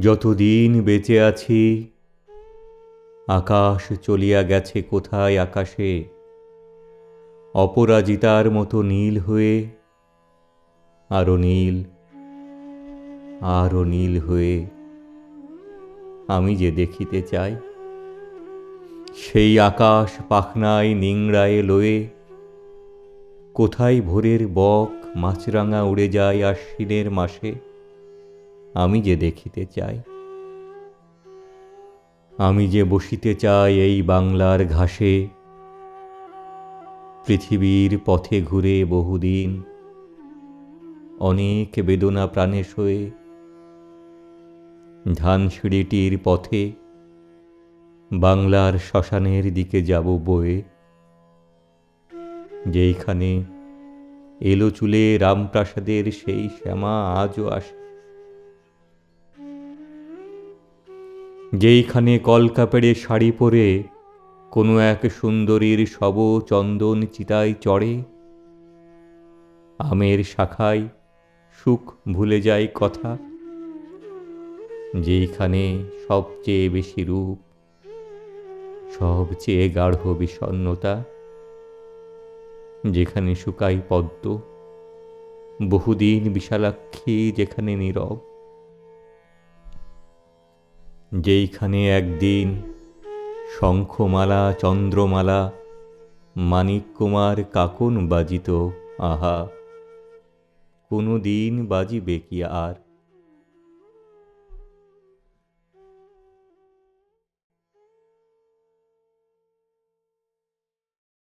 যতদিন বেঁচে আছি, আকাশ চলিয়া গেছে কোথায় আকাশে? অপরাজিতার মতো নীল হয়ে, আরও নীল আরও নীল হয়ে আমি যে দেখিতে চাই। সেই আকাশ পাখনায় নিংড়ায় লয়ে, কোথায় ভোরের বক মাছরাঙা উড়ে যায় আশ্বিনের মাসে? আমি যে দেখিতে চাই। আমি যে বসিতে চাই এই বাংলার ঘাসে। পৃথিবীর পথে ঘুরে বহুদিন। অনেক বেদনা প্রাণে সয়ে। ধানসিঁড়িটির পথে। বাংলার শ্মশানের দিকে যাব বয়ে। যেইখানে এলো চুলে রামপ্রাসাদের সেই শ্যামা আজও আসে। যেইখানে কলকা পেড়ে শাড়ি পরে, কোনো এক সুন্দরীর শব চন্দন চিতায় চড়ে। আমের শাখায় সুখ ভুলে যায় কথা, যেইখানে সবচেয়ে বেশি রূপ, সবচেয়ে গাঢ় বিষণ্নতা, যেখানে শুকাই পদ্ম, বহুদিন বিশালাক্ষী, যেখানে নীরব। যেইখানে একদিন শঙ্খমালা চন্দ্রমালা মানিক কুমার কাকন বাজিত আহা কোনো দিন বাজিবে কি আর?